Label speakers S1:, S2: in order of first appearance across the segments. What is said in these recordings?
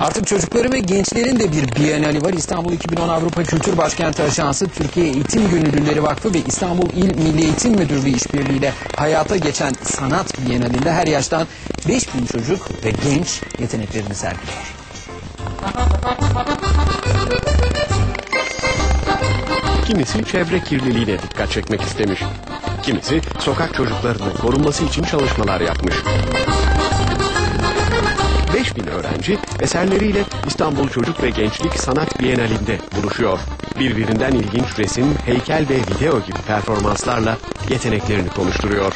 S1: Artık çocukların ve gençlerin de bir bienali var. İstanbul 2010 Avrupa Kültür Başkenti Ajansı, Türkiye Eğitim Gönüllüleri Vakfı ve İstanbul İl Milli Eğitim Müdürlüğü işbirliğiyle hayata geçen sanat bienalinde her yaştan 5000 çocuk ve genç yeteneklerini sergiliyor.
S2: Kimisi çevre kirliliğine dikkat çekmek istemiş. Kimisi sokak çocuklarının korunması için çalışmalar yapmış. 5000 öğrenci eserleriyle İstanbul Çocuk ve Gençlik Sanat Bienalinde buluşuyor. Birbirinden ilginç resim, heykel ve video gibi performanslarla yeteneklerini konuşturuyor.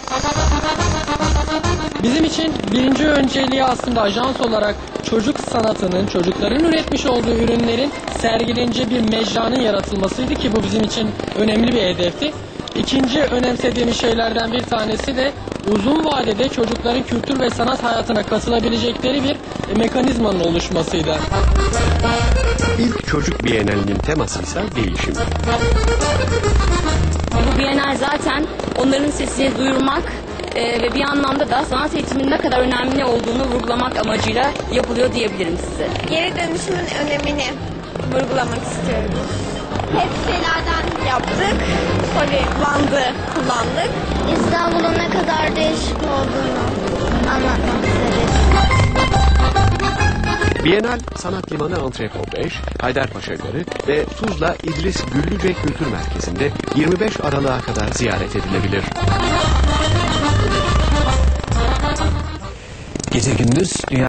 S3: Bizim için birinci önceliği aslında ajans olarak çocuk sanatının, çocukların üretmiş olduğu ürünlerin sergileneceği bir mecranın yaratılmasıydı ki bu bizim için önemli bir hedefti. İkinci önemsediğimiz şeylerden bir tanesi de uzun vadede çocukların kültür ve sanat hayatına katılabilecekleri bir e, mekanizmanın oluşmasıydı.
S2: İlk Çocuk Bienalinin teması ise değişim.
S4: Bu Bienal zaten onların sesini duyurmak e, ve bir anlamda da sanat eğitiminin ne kadar önemli olduğunu vurgulamak amacıyla yapılıyor diyebilirim size.
S5: geri dönüşümün önemini vurgulamak istiyorum. Hepsilerden yaptık, poli bandı kullandık.
S6: İstanbul'un ne kadar değişik olduğunu anlatmak istedik.
S2: Bienal Sanat Limanı Antrepot 5, Haydarpaşa Garı ve Tuzla İdris Güllüce Kültür Merkezi'nde 25 Aralık'a kadar ziyaret edilebilir.
S1: Gece gündüz dünya